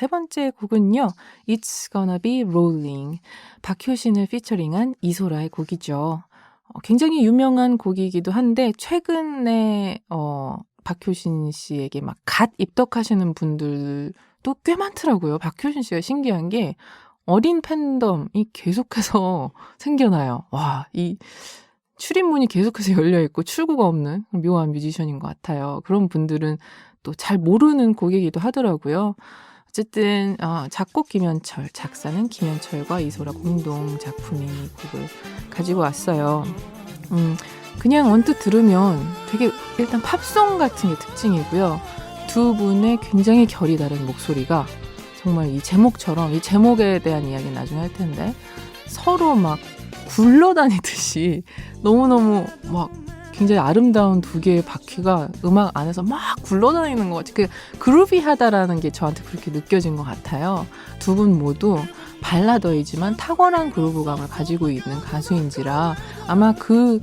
세 번째 곡은요. It's Gonna Be Rolling. 박효신을 피처링한 이소라의 곡이죠. 어, 굉장히 유명한 곡이기도 한데 최근에 어, 박효신 씨에게 막 갓 입덕하시는 분들도 꽤 많더라고요. 박효신 씨가 신기한 게 어린 팬덤이 계속해서 생겨나요. 와, 이 출입문이 계속해서 열려 있고 출구가 없는 묘한 뮤지션인 것 같아요. 그런 분들은 또 잘 모르는 곡이기도 하더라고요. 어쨌든 어, 작곡 김현철, 작사는 김현철과 이소라 공동 작품인 이 곡을 가지고 왔어요. 음, 그냥 언뜻 들으면 되게 일단 팝송 같은 게 특징이고요. 두 분의 굉장히 결이 다른 목소리가 정말 이 제목처럼 이 제목에 대한 이야기는 나중에 할 텐데 서로 막 굴러다니듯이 너무너무 막 굉장히 아름다운 두 개의 바퀴가 음악 안에서 막 굴러다니는 것 같아요. 그 그루비하다라는 게 저한테 그렇게 느껴진 것 같아요. 두 분 모두 발라더이지만 탁월한 그루브감을 가지고 있는 가수인지라 아마 그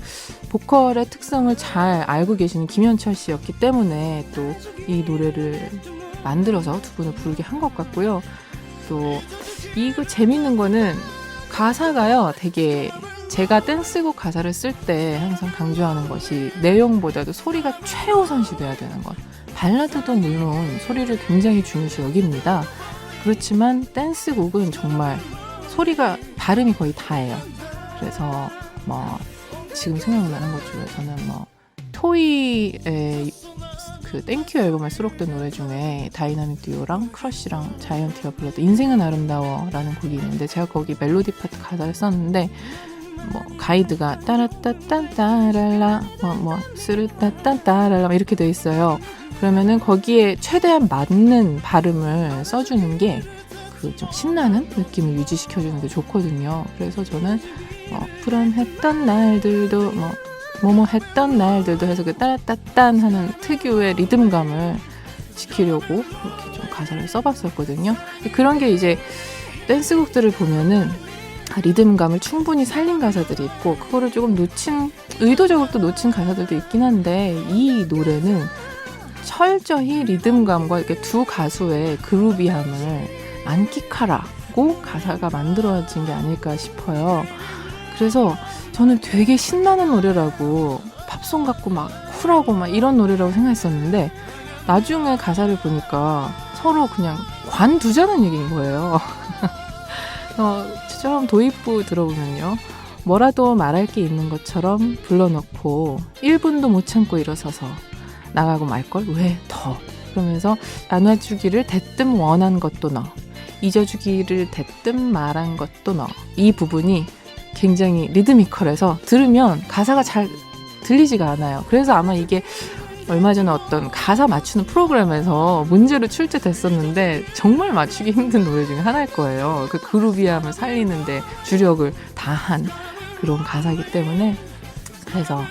보컬의 특성을 잘 알고 계시는 김현철 씨였기 때문에 또 이 노래를 만들어서 두 분을 부르게 한 것 같고요. 또 이거 재밌는 거는 가사가요 되게 제가 댄스곡 가사를 쓸 때 항상 강조하는 것이 내용보다도 소리가 최우선시 돼야 되는 것. 발라드도 물론 소리를 굉장히 중요시 여깁니다. 그렇지만 댄스곡은 정말 소리가 발음이 거의 다예요. 그래서 뭐 지금 생각나는 것 중에서는 뭐 토이의 그 땡큐 앨범에 수록된 노래 중에 다이나믹 듀오랑 크러쉬랑 자이언티가 불렀던 인생은 아름다워라는 곡이 있는데 제가 거기 멜로디 파트 가사를 썼는데 뭐 가이드가 따라따딴 따랄라 뭐뭐 스르따딴 따랄라 이렇게 돼 있어요. 그러면은 거기에 최대한 맞는 발음을 써주는 게 그 좀 신나는 느낌을 유지시켜주는 게 좋거든요. 그래서 저는 어, 불안했던 날들도 뭐 뭐뭐 했던 날들도 해서 그 따따딴 하는 특유의 리듬감을 지키려고 그렇게 좀 가사를 써봤었거든요. 그런 게 이제 댄스곡들을 보면은 아, 리듬감을 충분히 살린 가사들이 있고 그거를 조금 놓친 의도적으로 또 놓친 가사들도 있긴 한데 이 노래는 철저히 리듬감과 이렇게 두 가수의 그루비함을 만끽하라고 가사가 만들어진 게 아닐까 싶어요. 그래서 저는 되게 신나는 노래라고 팝송 같고 막 쿨하고 막 이런 노래라고 생각했었는데 나중에 가사를 보니까 서로 그냥 관두자는 얘기인 거예요. 어, 처럼 도입부 들어보면요. 뭐라도 말할 게 있는 것처럼 불러놓고 1분도 못 참고 일어서서 나가고 말 걸? 왜 더? 그러면서 안아주기를 대뜸 원한 것도 너. 잊어주기를 대뜸 말한 것도 너. 이 부분이 굉장히 리드미컬해서 들으면 가사가 잘 들리지가 않아요. 그래서 아마 이게 얼마 전에 어떤 가사 맞추는 프로그램에서 문제로 출제됐었는데 정말 맞추기 힘든 노래 중에 하나일 거예요. 그 그루비함을 살리는데 주력을 다한 그런 가사이기 때문에 그래서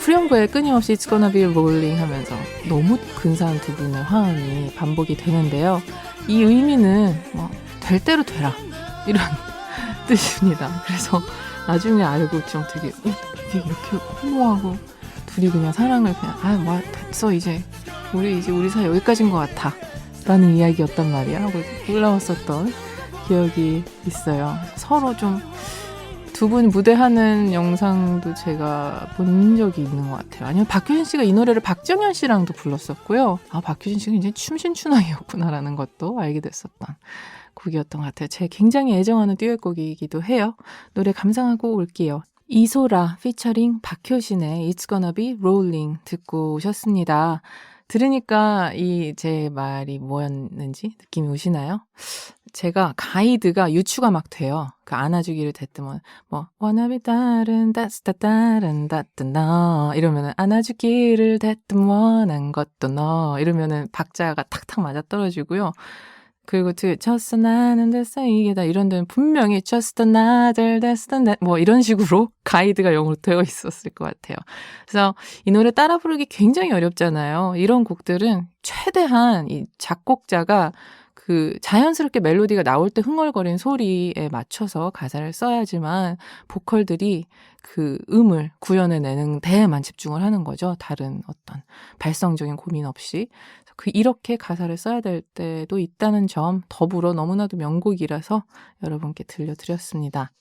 후렴구에 끊임없이 It's gonna be rolling 하면서 너무 근사한 두 분의 화음이 반복이 되는데요. 이 의미는 뭐 될 대로 되라 이런 뜻입니다. 그래서 나중에 알고 좀 되게 어, 이게 이렇게 허무하고 둘이 그냥 사랑을 그냥 아뭐 됐어 이제 우리 이제 우리 사이 여기까지인 것 같아 라는 이야기였단 말이야 하고 올라왔었던 기억이 있어요. 서로 좀 두 분 무대하는 영상도 제가 본 적이 있는 것 같아요. 아니면 박효신 씨가 이 노래를 박정현 씨랑도 불렀었고요. 아 박효신 씨가 이제 춤신춘왕이었구나라는 것도 알게 됐었던 곡이었던 것 같아요. 제 굉장히 애정하는 듀엣곡이기도 해요. 노래 감상하고 올게요. 이소라 피처링 박효신의 It's Gonna Be Rolling 듣고 오셨습니다. 들으니까 이 제 말이 뭐였는지 느낌이 오시나요? 제가 가이드가 유추가 막 돼요. 그 안아주기를 대뜸은 뭐 be 다른 따스따 다른 따뜻 너 이러면은 안아주기를 대뜸 원한 것도 너 이러면은 박자가 탁탁 맞아 떨어지고요. 그리고 그 just 나는 됐어 이게 다 이런 데는 분명히 just another that's the 뭐 이런 식으로 가이드가 영어로 되어 있었을 것 같아요. 그래서 이 노래 따라 부르기 굉장히 어렵잖아요. 이런 곡들은 최대한 이 작곡자가 그 자연스럽게 멜로디가 나올 때 흥얼거리는 소리에 맞춰서 가사를 써야지만 보컬들이 그 음을 구현해내는 데에만 집중을 하는 거죠. 다른 어떤 발성적인 고민 없이. 그 이렇게 가사를 써야 될 때도 있다는 점 더불어 너무나도 명곡이라서 여러분께 들려드렸습니다.